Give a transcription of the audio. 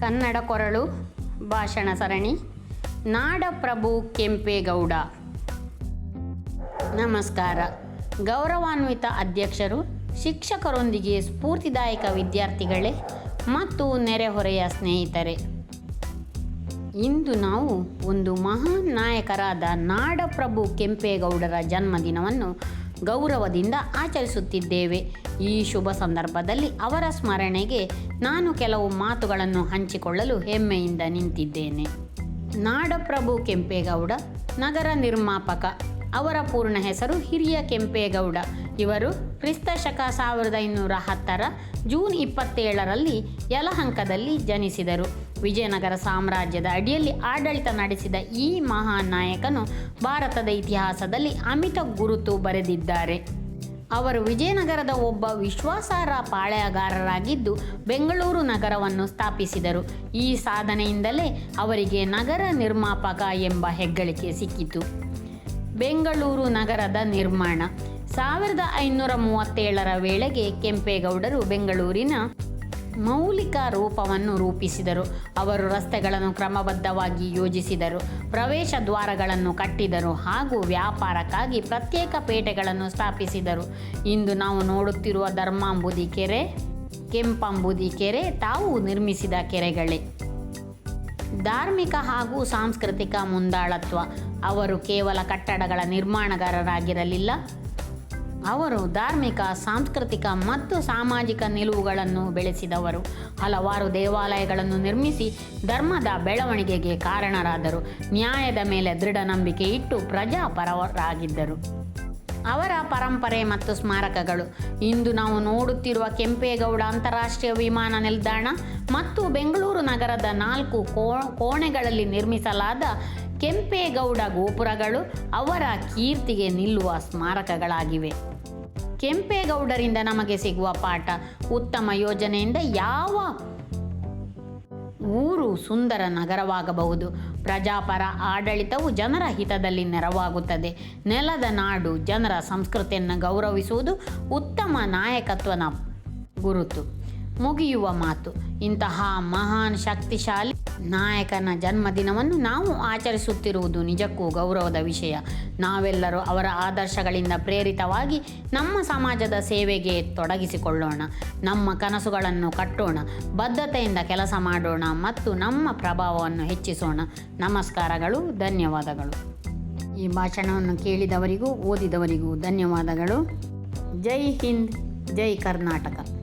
ಕನ್ನಡ ಕೊರಳು ಭಾಷಣ ಸರಣಿ. ನಾಡಪ್ರಭು ಕೆಂಪೇಗೌಡ. ನಮಸ್ಕಾರ. ಗೌರವಾನ್ವಿತ ಅಧ್ಯಕ್ಷರು, ಶಿಕ್ಷಕರೊಂದಿಗೆ ಸ್ಫೂರ್ತಿದಾಯಕ ವಿದ್ಯಾರ್ಥಿಗಳೇ ಮತ್ತು ನೆರೆಹೊರೆಯ ಸ್ನೇಹಿತರೆ. ಇಂದು ನಾವು ಒಂದು ಮಹಾನ್ ನಾಯಕರಾದ ನಾಡಪ್ರಭು ಕೆಂಪೇಗೌಡರ ಜನ್ಮದಿನವನ್ನು ಗೌರವದಿಂದ ಆಚರಿಸುತ್ತಿದ್ದೇವೆ. ಈ ಶುಭ ಸಂದರ್ಭದಲ್ಲಿ ಅವರ ಸ್ಮರಣೆಗೆ ನಾನು ಕೆಲವು ಮಾತುಗಳನ್ನು ಹಂಚಿಕೊಳ್ಳಲು ಹೆಮ್ಮೆಯಿಂದ ನಿಂತಿದ್ದೇನೆ. ನಾಡಪ್ರಭು ಕೆಂಪೇಗೌಡ, ನಗರ ನಿರ್ಮಾಪಕ. ಅವರ ಪೂರ್ಣ ಹೆಸರು ಹಿರಿಯ ಕೆಂಪೇಗೌಡ. ಇವರು ಕ್ರಿಸ್ತ ಶಕ ಸಾವಿರದ ಇನ್ನೂರ ಹತ್ತರ ಜೂನ್ ಇಪ್ಪತ್ತೇಳರಲ್ಲಿ ಯಲಹಂಕದಲ್ಲಿ ಜನಿಸಿದರು. ವಿಜಯನಗರ ಸಾಮ್ರಾಜ್ಯದ ಅಡಿಯಲ್ಲಿ ಆಡಳಿತ ನಡೆಸಿದ ಈ ಮಹಾನ್ ನಾಯಕನು ಭಾರತದ ಇತಿಹಾಸದಲ್ಲಿ ಅಮಿತ ಗುರುತು ಬರೆದಿದ್ದಾರೆ. ಅವರು ವಿಜಯನಗರದ ಒಬ್ಬ ವಿಶ್ವಾಸಾರ್ಹ ಪಾಳೆಯಗಾರರಾಗಿದ್ದು ಬೆಂಗಳೂರು ನಗರವನ್ನು ಸ್ಥಾಪಿಸಿದರು. ಈ ಸಾಧನೆಯಿಂದಲೇ ಅವರಿಗೆ ನಗರ ನಿರ್ಮಾಪಕ ಎಂಬ ಹೆಗ್ಗಳಿಕೆ ಸಿಕ್ಕಿತು. ಬೆಂಗಳೂರು ನಗರದ ನಿರ್ಮಾಣ ಸಾವಿರದ ಐನೂರ ಮೂವತ್ತೇಳರ ವೇಳೆಗೆ ಕೆಂಪೇಗೌಡರು ಬೆಂಗಳೂರಿನ ಮೌಲಿಕ ರೂಪವನ್ನು ರೂಪಿಸಿದರು. ಅವರು ರಸ್ತೆಗಳನ್ನು ಕ್ರಮಬದ್ಧವಾಗಿ ಯೋಜಿಸಿದರು. ಪ್ರವೇಶ ದ್ವಾರಗಳನ್ನು ಕಟ್ಟಿದರು ಹಾಗೂ ವ್ಯಾಪಾರಕ್ಕಾಗಿ ಪ್ರತ್ಯೇಕ ಪೇಟೆಗಳನ್ನು ಸ್ಥಾಪಿಸಿದರು. ಇಂದು ನಾವು ನೋಡುತ್ತಿರುವ ಧರ್ಮಾಂಬುದಿ ಕೆರೆ, ಕೆಂಪಂಬುದಿ ಕೆರೆ ತಾವು ನಿರ್ಮಿಸಿದ ಕೆರೆಗಳೇ. ಧಾರ್ಮಿಕ ಹಾಗೂ ಸಾಂಸ್ಕೃತಿಕ ಮುಂದಾಳತ್ವ. ಅವರು ಕೇವಲ ಕಟ್ಟಡಗಳ ನಿರ್ಮಾಣಗಾರರಾಗಿರಲಿಲ್ಲ. ಅವರು ಧಾರ್ಮಿಕ, ಸಾಂಸ್ಕೃತಿಕ ಮತ್ತು ಸಾಮಾಜಿಕ ನಿಲುವುಗಳನ್ನು ಬೆಳೆಸಿದವರು. ಹಲವಾರು ದೇವಾಲಯಗಳನ್ನು ನಿರ್ಮಿಸಿ ಧರ್ಮದ ಬೆಳವಣಿಗೆಗೆ ಕಾರಣರಾದರು. ನ್ಯಾಯದ ಮೇಲೆ ದೃಢ ನಂಬಿಕೆ ಇಟ್ಟು ಪ್ರಜಾಪರವರಾಗಿದ್ದರು ಅವರ ಪರಂಪರೆ ಮತ್ತು ಸ್ಮಾರಕಗಳು. ಇಂದು ನಾವು ನೋಡುತ್ತಿರುವ ಕೆಂಪೇಗೌಡ ಅಂತಾರಾಷ್ಟ್ರೀಯ ವಿಮಾನ ನಿಲ್ದಾಣ ಮತ್ತು ಬೆಂಗಳೂರು ನಗರದ ನಾಲ್ಕು ಕೋಣೆಗಳಲ್ಲಿ ನಿರ್ಮಿಸಲಾದ ಕೆಂಪೇಗೌಡ ಗೋಪುರಗಳು ಅವರ ಕೀರ್ತಿಗೆ ನಿಲ್ಲುವ ಸ್ಮಾರಕಗಳಾಗಿವೆ. ಕೆಂಪೇಗೌಡರಿಂದ ನಮಗೆ ಸಿಗುವ ಪಾಠ ಉತ್ತಮ ಯೋಜನೆಯಿಂದ ಯಾವ ಊರು ಸುಂದರ ನಗರವಾಗಬಹುದು? ಪ್ರಜಾಪರ ಆಡಳಿತವು ಜನರ ಹಿತದಲ್ಲಿ ನೆರವಾಗುತ್ತದೆ. ನೆಲದ ನಾಡು ಜನರ ಸಂಸ್ಕೃತಿಯನ್ನು ಗೌರವಿಸುವುದು ಉತ್ತಮ ನಾಯಕತ್ವನ ಗುರುತು. ಮುಗಿಯುವ ಮಾತು. ಇಂತಹ ಮಹಾನ್ ಶಕ್ತಿಶಾಲಿ ನಾಯಕನ ಜನ್ಮದಿನವನ್ನು ನಾವು ಆಚರಿಸುತ್ತಿರುವುದು ನಿಜಕ್ಕೂ ಗೌರವದ ವಿಷಯ. ನಾವೆಲ್ಲರೂ ಅವರ ಆದರ್ಶಗಳಿಂದ ಪ್ರೇರಿತವಾಗಿ ನಮ್ಮ ಸಮಾಜದ ಸೇವೆಗೆ ತೊಡಗಿಸಿಕೊಳ್ಳೋಣ. ನಮ್ಮ ಕನಸುಗಳನ್ನು ಕಟ್ಟೋಣ. ಬದ್ಧತೆಯಿಂದ ಕೆಲಸ ಮಾಡೋಣ ಮತ್ತು ನಮ್ಮ ಪ್ರಭಾವವನ್ನು ಹೆಚ್ಚಿಸೋಣ. ನಮಸ್ಕಾರಗಳು, ಧನ್ಯವಾದಗಳು. ಈ ಭಾಷಣವನ್ನು ಕೇಳಿದವರಿಗೂ ಓದಿದವರಿಗೂ ಧನ್ಯವಾದಗಳು. ಜೈ ಹಿಂದ್, ಜೈ ಕರ್ನಾಟಕ.